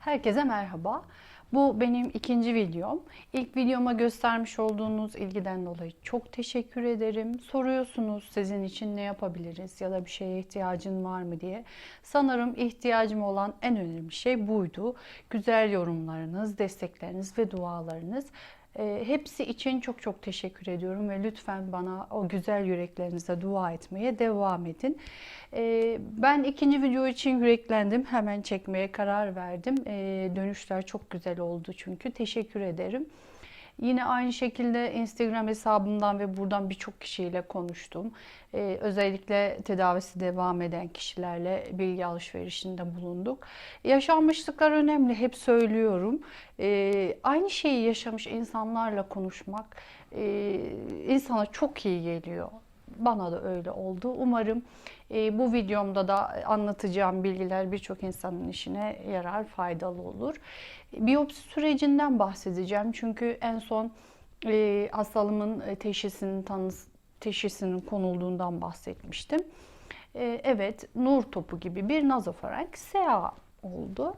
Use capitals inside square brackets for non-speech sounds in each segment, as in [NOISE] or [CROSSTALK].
Herkese merhaba. Bu benim ikinci videom. İlk videoma göstermiş olduğunuz ilgiden dolayı çok teşekkür ederim. Soruyorsunuz sizin için ne yapabiliriz ya da bir şeye ihtiyacın var mı diye. Sanırım ihtiyacım olan en önemli şey buydu. Güzel yorumlarınız, destekleriniz ve dualarınız. E, hepsi için çok çok teşekkür ediyorum ve lütfen bana o güzel yüreklerinize dua etmeye devam edin. E, ben ikinci video için yüreklendim. Hemen çekmeye karar verdim. E, dönüşler çok güzel oldu çünkü. Teşekkür ederim. Yine aynı şekilde Instagram hesabımdan ve buradan birçok kişiyle konuştum. Ee, özellikle tedavisi devam eden kişilerle bilgi alışverişinde bulunduk. Yaşanmışlıklar önemli, hep söylüyorum. Ee, aynı şeyi yaşamış insanlarla konuşmak e, insana çok iyi geliyor. Bana da öyle oldu. Umarım e, bu videomda da anlatacağım bilgiler birçok insanın işine yarar, faydalı olur. Biyopsi sürecinden bahsedeceğim çünkü en son e, hastalığımın e, teşhisinin tanısı, teşhisinin konulduğundan bahsetmiştim. E, evet, nur topu gibi bir nazofarenk SEA oldu.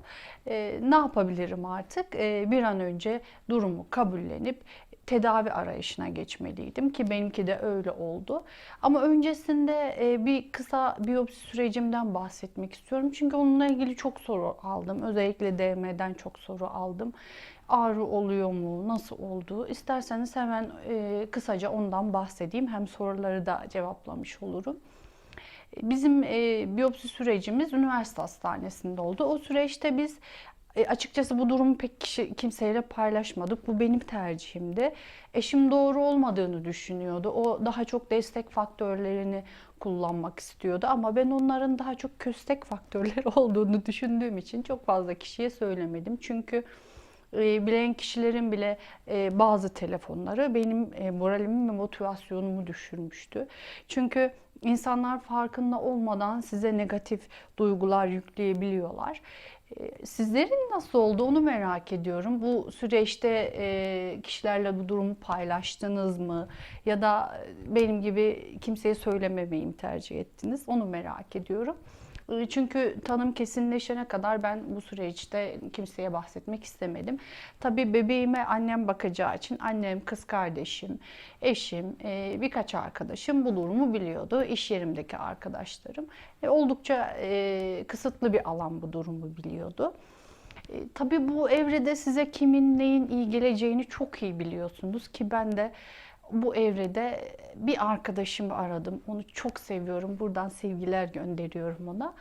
E, ne yapabilirim artık? E, bir an önce durumu kabullenip tedavi arayışına geçmeliydim ki benimki de öyle oldu. Ama öncesinde e, bir kısa biyopsi sürecimden bahsetmek istiyorum. Çünkü onunla ilgili çok soru aldım. Özellikle DM'den çok soru aldım. Ağrı oluyor mu? Nasıl oldu? İsterseniz hemen e, kısaca ondan bahsedeyim. Hem soruları da cevaplamış olurum. Bizim e, biyopsi sürecimiz üniversite hastanesinde oldu. O süreçte biz e, açıkçası bu durumu pek kişi, kimseyle paylaşmadık. Bu benim tercihimdi. Eşim doğru olmadığını düşünüyordu. O daha çok destek faktörlerini kullanmak istiyordu ama ben onların daha çok köstek faktörleri [LAUGHS] olduğunu düşündüğüm için çok fazla kişiye söylemedim. Çünkü e, bilen kişilerin bile e, bazı telefonları benim e, moralimi ve motivasyonumu düşürmüştü. Çünkü insanlar farkında olmadan size negatif duygular yükleyebiliyorlar. E, sizlerin nasıl olduğunu merak ediyorum. Bu süreçte e, kişilerle bu durumu paylaştınız mı? Ya da benim gibi kimseye söylememeyi tercih ettiniz? Onu merak ediyorum. E, çünkü tanım kesinleşene kadar ben bu süreçte kimseye bahsetmek istemedim. Tabii bebeğime annem bakacağı için annem, kız kardeşim, eşim, e, birkaç arkadaşım bu durumu biliyordu. İş yerimdeki arkadaşlarım. E, oldukça kısıtlı bir alan bu durumu biliyordu. Tabii bu evrede size kimin neyin iyi geleceğini çok iyi biliyorsunuz ki ben de bu evrede bir arkadaşımı aradım. Onu çok seviyorum. Buradan sevgiler gönderiyorum ona.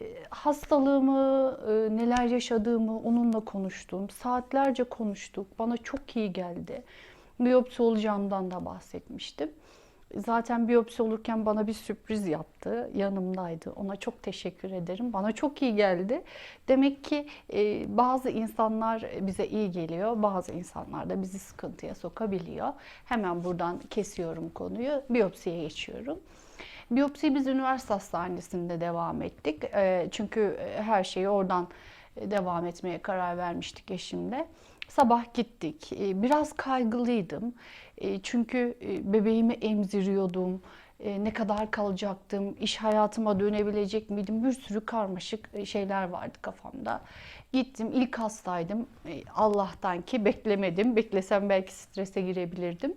Ee, hastalığımı, e, neler yaşadığımı onunla konuştum. Saatlerce konuştuk. Bana çok iyi geldi. Biyopsi olacağımdan da bahsetmiştim. Zaten biyopsi olurken bana bir sürpriz yaptı. Yanımdaydı. Ona çok teşekkür ederim. Bana çok iyi geldi. Demek ki e, bazı insanlar bize iyi geliyor. Bazı insanlar da bizi sıkıntıya sokabiliyor. Hemen buradan kesiyorum konuyu. Biyopsiye geçiyorum. Biyopsiyi biz üniversite hastanesinde devam ettik. E, çünkü her şeyi oradan devam etmeye karar vermiştik eşimle. Sabah gittik. E, biraz kaygılıydım. E, çünkü e, bebeğimi emziriyordum. Ne kadar kalacaktım, iş hayatıma dönebilecek miydim? Bir sürü karmaşık şeyler vardı kafamda. Gittim, ilk hastaydım. Allah'tan ki beklemedim. Beklesem belki strese girebilirdim.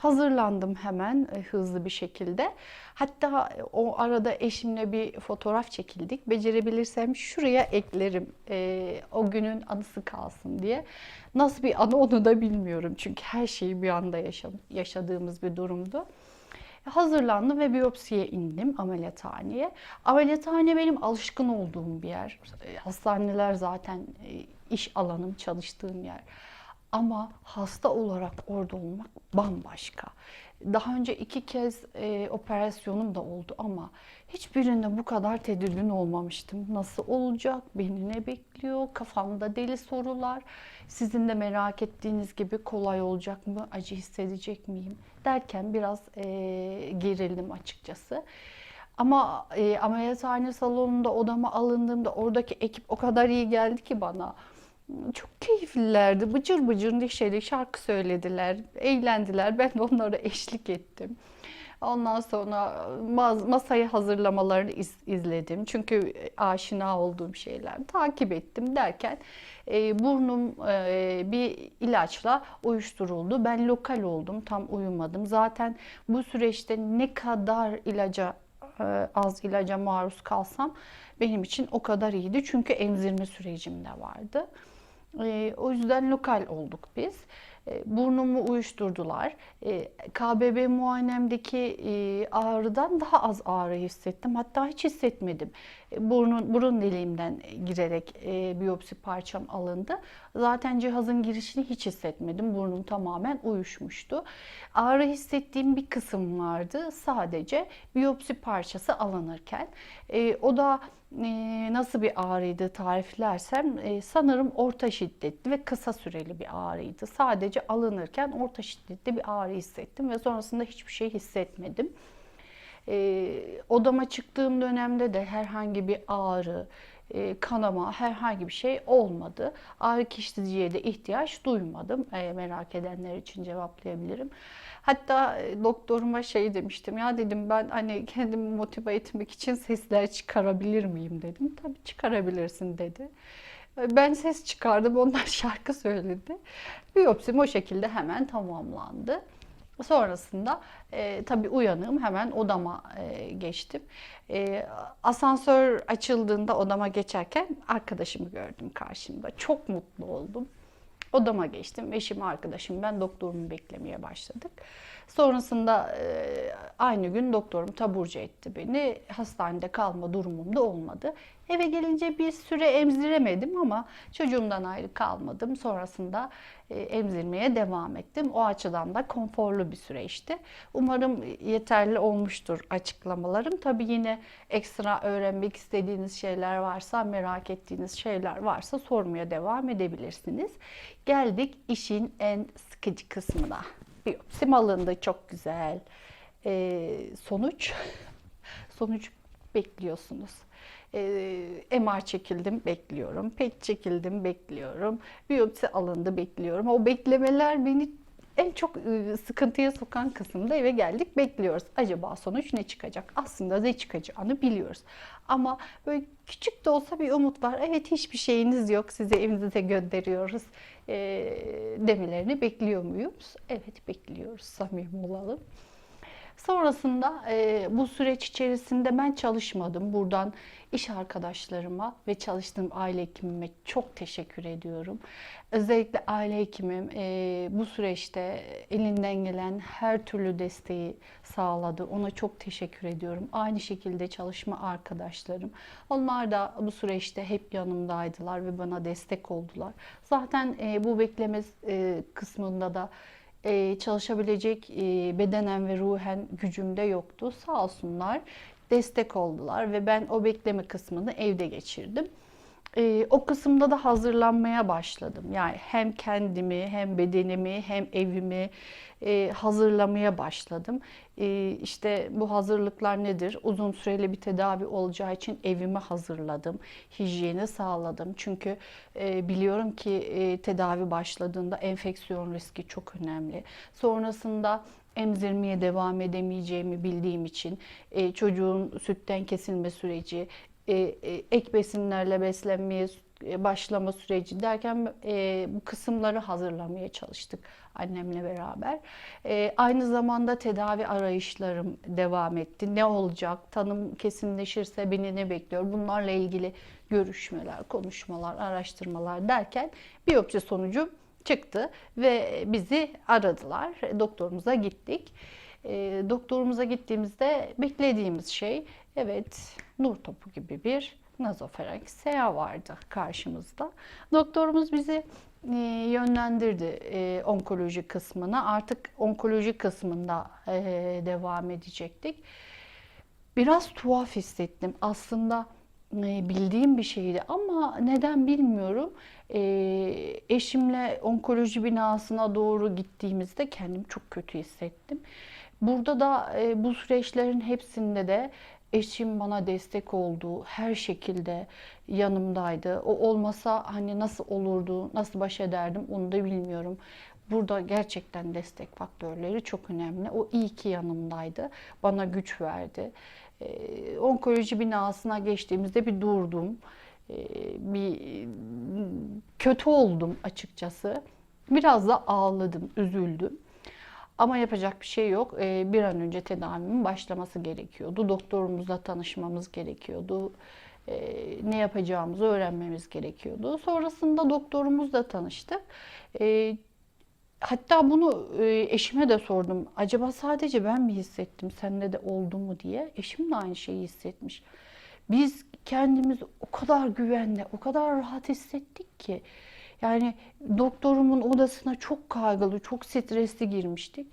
Hazırlandım hemen hızlı bir şekilde. Hatta o arada eşimle bir fotoğraf çekildik. Becerebilirsem şuraya eklerim. o günün anısı kalsın diye. Nasıl bir anı onu da bilmiyorum. Çünkü her şeyi bir anda yaşadığımız bir durumdu. Hazırlandım ve biyopsiye indim ameliyathaneye. Ameliyathane benim alışkın olduğum bir yer. Hastaneler zaten iş alanım, çalıştığım yer. Ama hasta olarak orada olmak bambaşka. Daha önce iki kez e, operasyonum da oldu ama hiçbirinde bu kadar tedirgin olmamıştım. Nasıl olacak? Beni ne bekliyor? Kafamda deli sorular. Sizin de merak ettiğiniz gibi kolay olacak mı? Acı hissedecek miyim? Derken biraz e, gerildim açıkçası. Ama e, ameliyathane salonunda odama alındığımda oradaki ekip o kadar iyi geldi ki bana. Çok keyiflilerdi. Bıcır bıcır neşeli şarkı söylediler, eğlendiler. Ben de onlara eşlik ettim. Ondan sonra masayı hazırlamalarını iz- izledim. Çünkü aşina olduğum şeyler. Takip ettim derken e, burnum e, bir ilaçla uyuşturuldu. Ben lokal oldum. Tam uyumadım. Zaten bu süreçte ne kadar ilaca e, az ilaca maruz kalsam benim için o kadar iyiydi. Çünkü emzirme sürecim de vardı. E, o yüzden lokal olduk biz. E, burnumu uyuşturdular. E, KBB muayenemdeki e, ağrıdan daha az ağrı hissettim. Hatta hiç hissetmedim. Burnun, burun deliğimden girerek biyopsi parçam alındı. Zaten cihazın girişini hiç hissetmedim. Burnum tamamen uyuşmuştu. Ağrı hissettiğim bir kısım vardı. Sadece biyopsi parçası alınırken. O da nasıl bir ağrıydı tariflersem sanırım orta şiddetli ve kısa süreli bir ağrıydı. Sadece alınırken orta şiddetli bir ağrı hissettim ve sonrasında hiçbir şey hissetmedim. E, odama çıktığım dönemde de herhangi bir ağrı, e, kanama, herhangi bir şey olmadı. Ağrı kesiciye de ihtiyaç duymadım. E, merak edenler için cevaplayabilirim. Hatta e, doktoruma şey demiştim ya dedim ben hani kendimi motive etmek için sesler çıkarabilir miyim dedim. Tabii çıkarabilirsin dedi. Ben ses çıkardım, onlar [LAUGHS] şarkı söyledi. Biyopsim o şekilde hemen tamamlandı. Sonrasında e, tabii uyanığım hemen odama e, geçtim. E, asansör açıldığında odama geçerken arkadaşımı gördüm karşımda. Çok mutlu oldum. Odama geçtim. Eşim, arkadaşım, ben doktorumu beklemeye başladık. Sonrasında e, aynı gün doktorum taburcu etti beni. Hastanede kalma durumum da olmadı. Eve gelince bir süre emziremedim ama çocuğumdan ayrı kalmadım. Sonrasında e, emzirmeye devam ettim. O açıdan da konforlu bir süreçti. Umarım yeterli olmuştur açıklamalarım. Tabii yine ekstra öğrenmek istediğiniz şeyler varsa, merak ettiğiniz şeyler varsa sormaya devam edebilirsiniz. Geldik işin en sıkıcı kısmına. Biyopsim alındı çok güzel. Ee, sonuç [LAUGHS] sonuç bekliyorsunuz. Ee, MR çekildim bekliyorum. PET çekildim bekliyorum. Biyopsi alındı bekliyorum. O beklemeler beni en çok e, sıkıntıya sokan kısımda eve geldik bekliyoruz. Acaba sonuç ne çıkacak? Aslında ne çıkacağını biliyoruz. Ama böyle küçük de olsa bir umut var. Evet hiçbir şeyiniz yok. Sizi evinize gönderiyoruz e, demelerini bekliyor muyuz? Evet bekliyoruz. Samimi olalım. Sonrasında e, bu süreç içerisinde ben çalışmadım. Buradan iş arkadaşlarıma ve çalıştığım aile hekimime çok teşekkür ediyorum. Özellikle aile hekimim e, bu süreçte elinden gelen her türlü desteği sağladı. Ona çok teşekkür ediyorum. Aynı şekilde çalışma arkadaşlarım. Onlar da bu süreçte hep yanımdaydılar ve bana destek oldular. Zaten e, bu bekleme e, kısmında da e, çalışabilecek e, bedenen ve ruhen gücüm de yoktu. Sağ olsunlar destek oldular ve ben o bekleme kısmını evde geçirdim. E, o kısımda da hazırlanmaya başladım. Yani hem kendimi hem bedenimi hem evimi e, hazırlamaya başladım. E, işte bu hazırlıklar nedir? Uzun süreli bir tedavi olacağı için evimi hazırladım. Hijyeni sağladım. Çünkü e, biliyorum ki e, tedavi başladığında enfeksiyon riski çok önemli. Sonrasında emzirmeye devam edemeyeceğimi bildiğim için e, çocuğun sütten kesilme süreci, ek besinlerle beslenmeye e, başlama süreci derken e, bu kısımları hazırlamaya çalıştık annemle beraber. E, aynı zamanda tedavi arayışlarım devam etti. Ne olacak? Tanım kesinleşirse beni ne bekliyor? Bunlarla ilgili görüşmeler, konuşmalar, araştırmalar derken biyopsi sonucu çıktı ve bizi aradılar. Doktorumuza gittik. E, doktorumuza gittiğimizde beklediğimiz şey evet nur topu gibi bir nazofarenk SEA vardı karşımızda. Doktorumuz bizi e, yönlendirdi e, onkoloji kısmına. Artık onkoloji kısmında e, devam edecektik. Biraz tuhaf hissettim. Aslında e, bildiğim bir şeydi ama neden bilmiyorum. E, eşimle onkoloji binasına doğru gittiğimizde kendimi çok kötü hissettim. Burada da e, bu süreçlerin hepsinde de eşim bana destek oldu. Her şekilde yanımdaydı. O olmasa hani nasıl olurdu, nasıl baş ederdim onu da bilmiyorum. burada gerçekten destek faktörleri çok önemli. O iyi ki yanımdaydı. Bana güç verdi. Ee, onkoloji binasına geçtiğimizde bir durdum. Ee, bir kötü oldum açıkçası. Biraz da ağladım, üzüldüm. Ama yapacak bir şey yok. Ee, bir an önce tedavimin başlaması gerekiyordu. Doktorumuzla tanışmamız gerekiyordu. Ee, ne yapacağımızı öğrenmemiz gerekiyordu. Sonrasında doktorumuzla tanıştık. Ee, hatta bunu e, eşime de sordum. Acaba sadece ben mi hissettim, sende de oldu mu diye. Eşim de aynı şeyi hissetmiş. Biz kendimizi o kadar güvenle, o kadar rahat hissettik ki. Yani doktorumun odasına çok kaygılı, çok stresli girmiştik.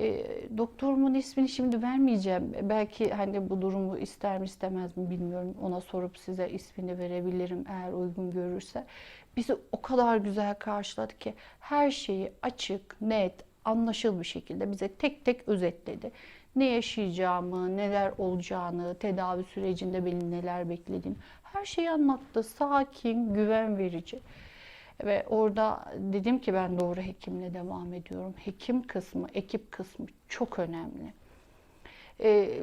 E, doktorumun ismini şimdi vermeyeceğim. Belki hani bu durumu ister mi istemez mi bilmiyorum. Ona sorup size ismini verebilirim eğer uygun görürse. Bizi o kadar güzel karşıladı ki her şeyi açık, net, anlaşıl bir şekilde bize tek tek özetledi. Ne yaşayacağımı, neler olacağını, tedavi sürecinde beni neler beklediğini her şeyi anlattı. Sakin, güven verici. Ve orada dedim ki ben doğru hekimle devam ediyorum. Hekim kısmı, ekip kısmı çok önemli. Ee,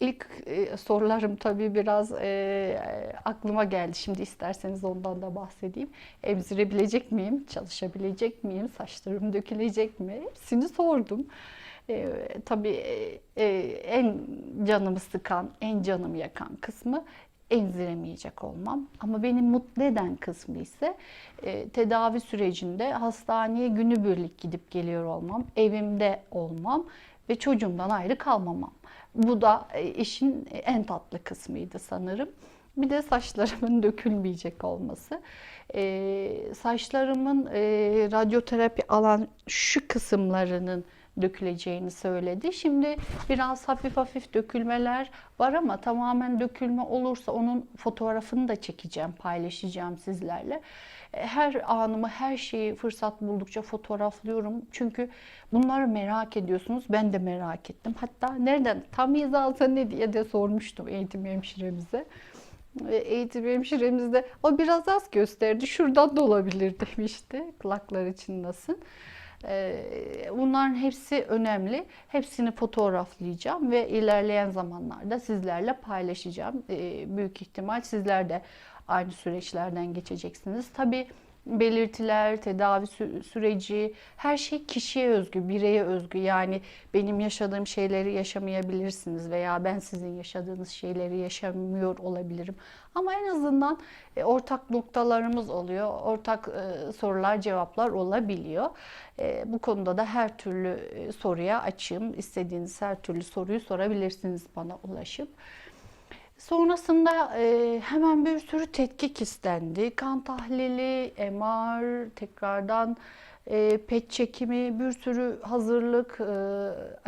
ilk e, sorularım tabii biraz e, aklıma geldi. Şimdi isterseniz ondan da bahsedeyim. Emzirebilecek miyim? Çalışabilecek miyim? Saçlarım dökülecek mi? Hepsini sordum. E, tabii e, en canımı sıkan, en canımı yakan kısmı emziremeyecek olmam. Ama beni mutlu eden kısmı ise e, tedavi sürecinde hastaneye günübirlik gidip geliyor olmam, evimde olmam ve çocuğumdan ayrı kalmamam. Bu da e, işin en tatlı kısmıydı sanırım. Bir de saçlarımın [LAUGHS] dökülmeyecek olması. E, saçlarımın e, radyoterapi alan şu kısımlarının döküleceğini söyledi. Şimdi biraz hafif hafif dökülmeler var ama tamamen dökülme olursa onun fotoğrafını da çekeceğim, paylaşacağım sizlerle. Her anımı, her şeyi fırsat buldukça fotoğraflıyorum. Çünkü bunları merak ediyorsunuz. Ben de merak ettim. Hatta nereden tam hizası ne diye de sormuştum eğitim hemşiremize. Eğitim hemşiremiz de o biraz az gösterdi. Şuradan da olabilir [LAUGHS] demişti. Kulaklar için nasıl? Bunların hepsi önemli. Hepsini fotoğraflayacağım ve ilerleyen zamanlarda sizlerle paylaşacağım. Büyük ihtimal sizler de aynı süreçlerden geçeceksiniz. Tabii belirtiler, tedavi süreci, her şey kişiye özgü, bireye özgü. Yani benim yaşadığım şeyleri yaşamayabilirsiniz veya ben sizin yaşadığınız şeyleri yaşamıyor olabilirim. Ama en azından e, ortak noktalarımız oluyor, ortak e, sorular, cevaplar olabiliyor. E, bu konuda da her türlü soruya açığım. İstediğiniz her türlü soruyu sorabilirsiniz bana ulaşıp. Sonrasında e, hemen bir sürü tetkik istendi. Kan tahlili, MR, tekrardan e, PET çekimi, bir sürü hazırlık e,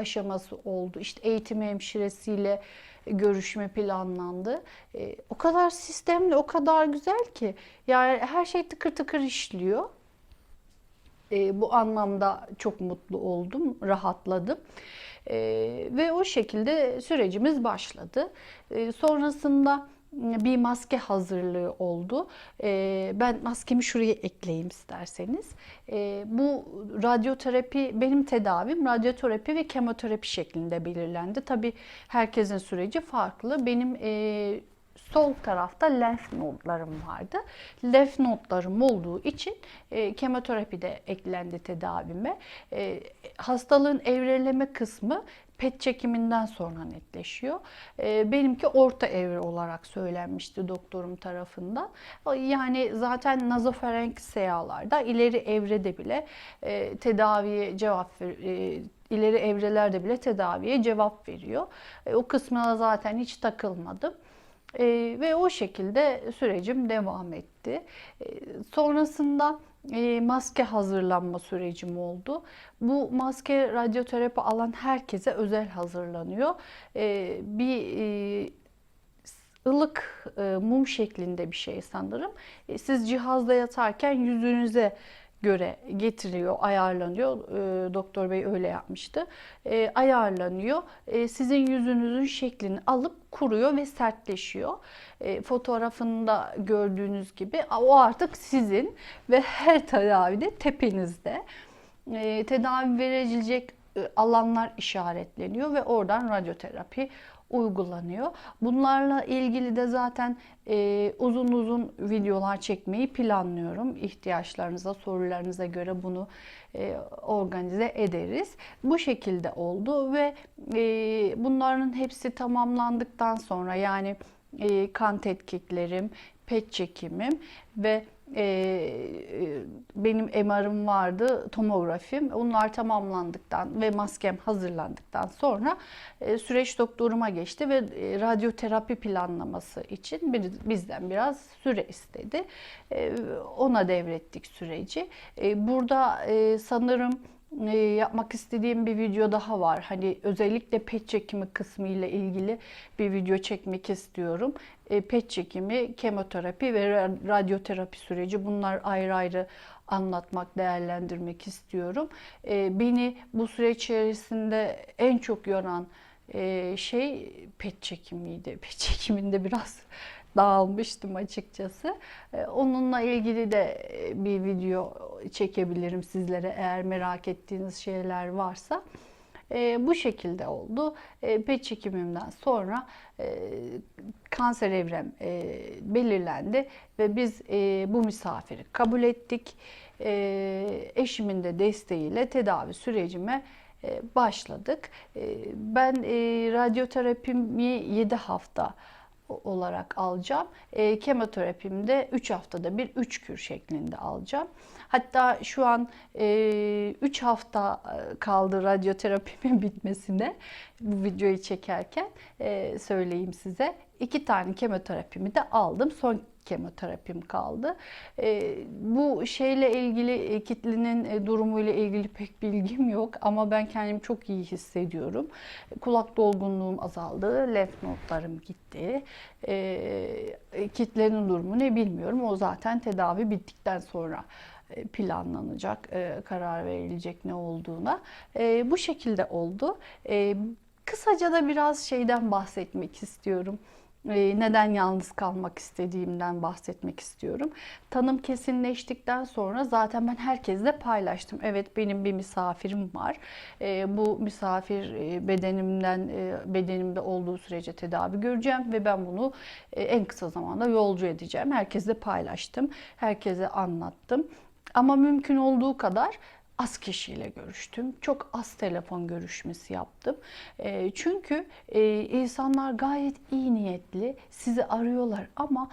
aşaması oldu. İşte eğitim hemşiresiyle görüşme planlandı. E, o kadar sistemli, o kadar güzel ki. Yani her şey tıkır tıkır işliyor. E, bu anlamda çok mutlu oldum, rahatladım. E, ve o şekilde sürecimiz başladı. E, sonrasında bir maske hazırlığı oldu. E, ben maskemi şuraya ekleyeyim isterseniz. Bu radyoterapi benim tedavim radyoterapi ve kemoterapi şeklinde belirlendi. Tabii herkesin süreci farklı. Benim e, sol tarafta lenf nodlarım vardı. Lenf nodlarım olduğu için e, kemoterapi de eklendi tedavime. E, hastalığın evreleme kısmı PET çekiminden sonra netleşiyor. E, benimki orta evre olarak söylenmişti doktorum tarafından. Yani zaten nazofarenk seyalarda ileri evrede bile e, tedaviye cevap ver, e, ileri evrelerde bile tedaviye cevap veriyor. E, o kısmına zaten hiç takılmadım. E, ve o şekilde sürecim devam etti. E, sonrasında e, maske hazırlanma sürecim oldu. Bu maske radyoterapi alan herkese özel hazırlanıyor. E, bir e, ılık e, mum şeklinde bir şey sanırım. E, siz cihazda yatarken yüzünüze göre getiriliyor, ayarlanıyor. E, doktor bey öyle yapmıştı. E, ayarlanıyor. E, sizin yüzünüzün şeklini alıp kuruyor ve sertleşiyor. E, fotoğrafında gördüğünüz gibi o artık sizin ve her tedavide tepenizde. e, tedavi verilecek e, alanlar işaretleniyor ve oradan radyoterapi uygulanıyor. Bunlarla ilgili de zaten e, uzun uzun videolar çekmeyi planlıyorum. İhtiyaçlarınıza, sorularınıza göre bunu e, organize ederiz. Bu şekilde oldu ve e, bunların hepsi tamamlandıktan sonra yani e, kan tetkiklerim, pet çekimim ve e, e, benim MR'ım vardı, tomografim. Onlar tamamlandıktan ve maskem hazırlandıktan sonra e, süreç doktoruma geçti ve e, radyoterapi planlaması için bir, bizden biraz süre istedi. E, ona devrettik süreci. E, burada e, sanırım e, yapmak istediğim bir video daha var. Hani özellikle pet çekimi kısmı ile ilgili bir video çekmek istiyorum. E, pet çekimi, kemoterapi ve ra- radyoterapi süreci bunlar ayrı ayrı anlatmak, değerlendirmek istiyorum. E, beni bu süreç içerisinde en çok yoran şey pet çekimiydi. Pet çekiminde biraz dağılmıştım açıkçası. E, Onunla ilgili de e, bir video çekebilirim sizlere eğer merak ettiğiniz şeyler varsa. E, bu şekilde oldu. E, pet çekimimden sonra e, kanser evrem e, belirlendi ve biz e, bu misafiri kabul ettik. E, eşimin de desteğiyle tedavi sürecime e, başladık. E, ben e, radyoterapimi 7 hafta olarak alacağım. E, kemoterapimde 3 haftada bir 3 kür şeklinde alacağım. Hatta şu an 3 hafta kaldı radyoterapimin [LAUGHS] bitmesine bu videoyu çekerken e, söyleyeyim size. 2 tane kemoterapimi de aldım. Son kemoterapim kaldı. E, bu şeyle ilgili e, kitlenin e, durumuyla ilgili pek bilgim yok ama ben kendimi çok iyi hissediyorum. Kulak dolgunluğum azaldı, lenf nodlarım gitti. E, kitlenin durumu ne bilmiyorum. O zaten tedavi bittikten sonra e, planlanacak, e, karar verilecek ne olduğuna. E, bu şekilde oldu. E, kısaca da biraz şeyden bahsetmek istiyorum. E, neden yalnız kalmak istediğimden bahsetmek istiyorum. Tanım kesinleştikten sonra zaten ben herkesle paylaştım. Evet benim bir misafirim var. E, bu misafir e, bedenimden e, bedenimde olduğu sürece tedavi göreceğim ve ben bunu e, en kısa zamanda yolcu edeceğim. Herkesle paylaştım. Herkese anlattım. Ama mümkün olduğu kadar az kişiyle görüştüm. Çok az telefon görüşmesi yaptım. E, çünkü e, insanlar gayet iyi niyetli sizi arıyorlar ama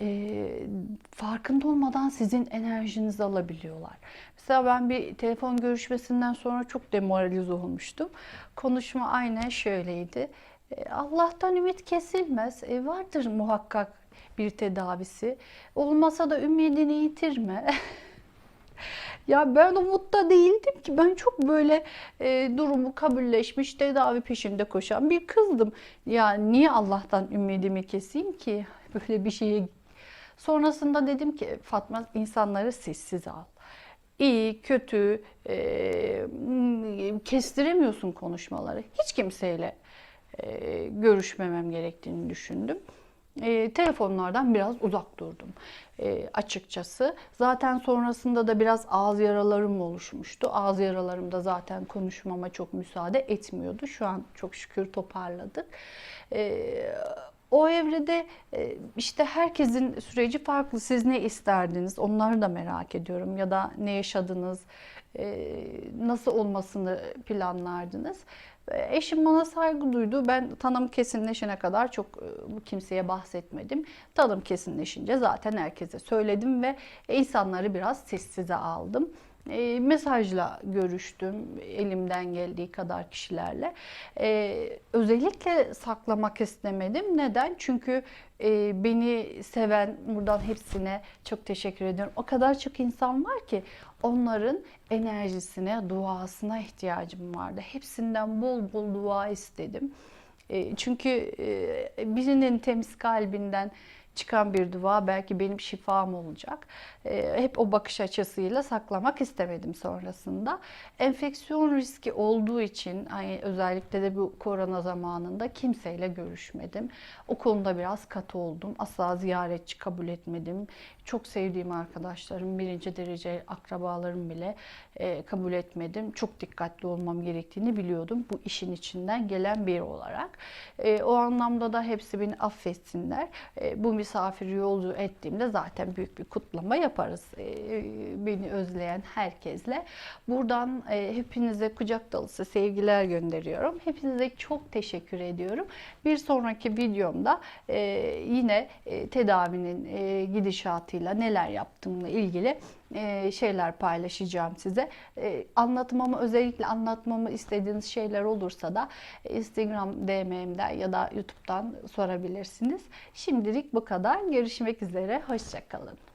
e, farkında olmadan sizin enerjinizi alabiliyorlar. Mesela ben bir telefon görüşmesinden sonra çok demoralize olmuştum. Konuşma aynen şöyleydi. E, Allah'tan ümit kesilmez. E, vardır muhakkak bir tedavisi. Olmasa da ümidini yitirme. [LAUGHS] Ya ben umutta değildim ki. Ben çok böyle e, durumu kabulleşmiş, tedavi peşinde koşan bir kızdım. Ya niye Allah'tan ümidimi keseyim ki böyle bir şeyi? Sonrasında dedim ki Fatma insanları sessiz al. İyi, kötü, e, kestiremiyorsun konuşmaları. Hiç kimseyle e, görüşmemem gerektiğini düşündüm. E, telefonlardan biraz uzak durdum e, açıkçası. Zaten sonrasında da biraz ağız yaralarım oluşmuştu. Ağız yaralarım da zaten konuşmama çok müsaade etmiyordu. Şu an çok şükür toparladık. E, o evrede e, işte herkesin süreci farklı. Siz ne isterdiniz? Onları da merak ediyorum. Ya da ne yaşadınız? E, nasıl olmasını planlardınız? E, Eşim bana saygı duydu. Ben tanım kesinleşene kadar çok kimseye bahsetmedim. Tanım kesinleşince zaten herkese söyledim ve insanları biraz sessize aldım. E, mesajla görüştüm elimden geldiği kadar kişilerle. E, özellikle saklamak istemedim. Neden? Çünkü e, beni seven, buradan hepsine çok teşekkür ediyorum. O kadar çok insan var ki onların enerjisine, duasına ihtiyacım vardı. Hepsinden bol bol dua istedim. E, çünkü e, birinin temiz kalbinden çıkan bir dua belki benim şifam olacak. E, hep o bakış açısıyla saklamak istemedim sonrasında. Enfeksiyon riski olduğu için özellikle de bu korona zamanında kimseyle görüşmedim. O konuda biraz katı oldum. Asla ziyaretçi kabul etmedim. Çok sevdiğim arkadaşlarım, birinci derece akrabalarım bile e, kabul etmedim. Çok dikkatli olmam gerektiğini biliyordum bu işin içinden gelen biri olarak. E, o anlamda da hepsi beni affetsinler. E, bu misafir yolcu ettiğimde zaten büyük bir kutlama yaparız. E, beni özleyen herkesle. Buradan e, hepinize kucak dolusu sevgiler gönderiyorum. Hepinize çok teşekkür ediyorum. Bir sonraki videomda e, yine e, tedavinin e, gidişatıyla neler yaptığımla ilgili e, şeyler paylaşacağım size. E, anlatmamı özellikle anlatmamı istediğiniz şeyler olursa da Instagram DM'imden ya da YouTube'dan sorabilirsiniz. Şimdilik bu kadar. Görüşmek üzere. Hoşçakalın.